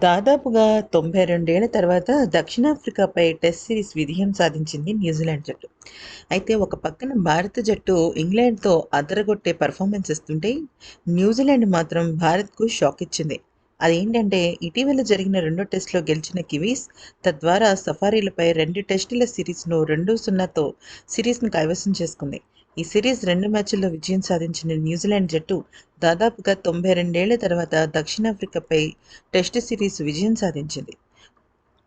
దాదాపుగా తొంభై రెండేళ్ళ తర్వాత దక్షిణాఫ్రికాపై టెస్ట్ సిరీస్ విజయం సాధించింది న్యూజిలాండ్ జట్టు. అయితే ఒక పక్కన భారత జట్టు ఇంగ్లాండ్తో అదరగొట్టే పర్ఫార్మెన్స్ ఇస్తుంటే న్యూజిలాండ్ మాత్రం భారత్కు షాక్ ఇచ్చింది. అదేంటంటే ఇటీవల జరిగిన రెండో టెస్టులో గెలిచిన కివీస్ తద్వారా సఫారీలపై రెండు టెస్టుల సిరీస్ను రెండు సున్నాతో సిరీస్ను కైవసం చేసుకుంది. ఈ సిరీస్ రెండు మ్యాచ్ల్లో విజయం సాధించిన న్యూజిలాండ్ జట్టు దాదాపుగా తొంభై రెండేళ్ళ తర్వాత దక్షిణాఫ్రికాపై టెస్ట్ సిరీస్ విజయం సాధించింది.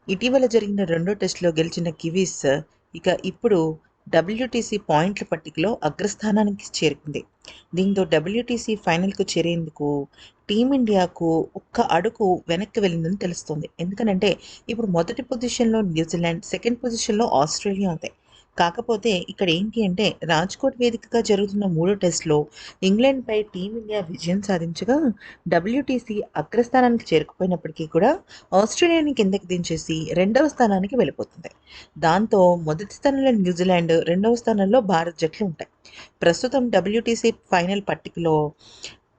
ఇటీవల జరిగిన రెండో టెస్టులో గెలిచిన కివీస్ ఇక ఇప్పుడు డబ్ల్యూటీసీ పాయింట్ల పట్టికలో అగ్రస్థానానికి చేరుకుంది. దీంతో డబ్ల్యూటీసీ ఫైనల్కు చేరేందుకు టీమిండియాకు ఒక్క అడుగు వెనక్కి వెళ్ళిందని తెలుస్తుంది. ఎందుకనంటే ఇప్పుడు మొదటి పొజిషన్లో న్యూజిలాండ్ సెకండ్ పొజిషన్లో ఆస్ట్రేలియా ఉంది. కాకపోతే ఇక్కడ ఏంటి అంటే రాజ్కోట్ వేదికగా జరుగుతున్న మూడో టెస్ట్లో ఇంగ్లాండ్పై టీమిండియా విజయం సాధించగా డబ్ల్యూటీసీ అగ్రస్థానానికి చేరుకుపోయినప్పటికీ కూడా ఆస్ట్రేలియాని కిందకి దించేసి రెండవ స్థానానికి వెళ్ళిపోతుంది. దాంతో మొదటి స్థానంలో న్యూజిలాండ్ రెండవ స్థానంలో భారత్ జట్లు ఉంటాయి. ప్రస్తుతం డబ్ల్యూటీసీ ఫైనల్ పట్టికలో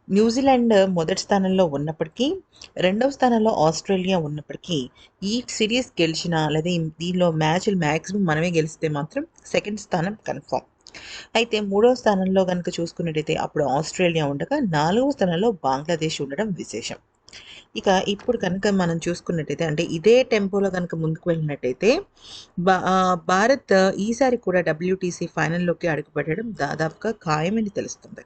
న్యూజిలాండ్ మొదటి స్థానంలో ఉన్నప్పటికీ రెండవ స్థానంలో ఆస్ట్రేలియా ఉన్నప్పటికీ ఈ సిరీస్ గెలిచిన లేదా దీనిలో మ్యాచ్లు మ్యాక్సిమం మనమే గెలిస్తే మాత్రం సెకండ్ స్థానం కన్ఫామ్. అయితే మూడవ స్థానంలో కనుక చూసుకున్నట్టయితే అప్పుడు ఆస్ట్రేలియా ఉండగా నాలుగవ స్థానంలో బంగ్లాదేశ్ ఉండడం విశేషం. ఇక ఇప్పుడు కనుక మనం చూసుకున్నట్టయితే అంటే ఇదే టెంపోలో కనుక ముందుకు వెళ్ళినట్టయితే బా భారత్ ఈసారి కూడా డబ్ల్యూటీసీ ఫైనల్లోకి అడుగుపెట్టడం దాదాపుగా ఖాయమని తెలుస్తుంది.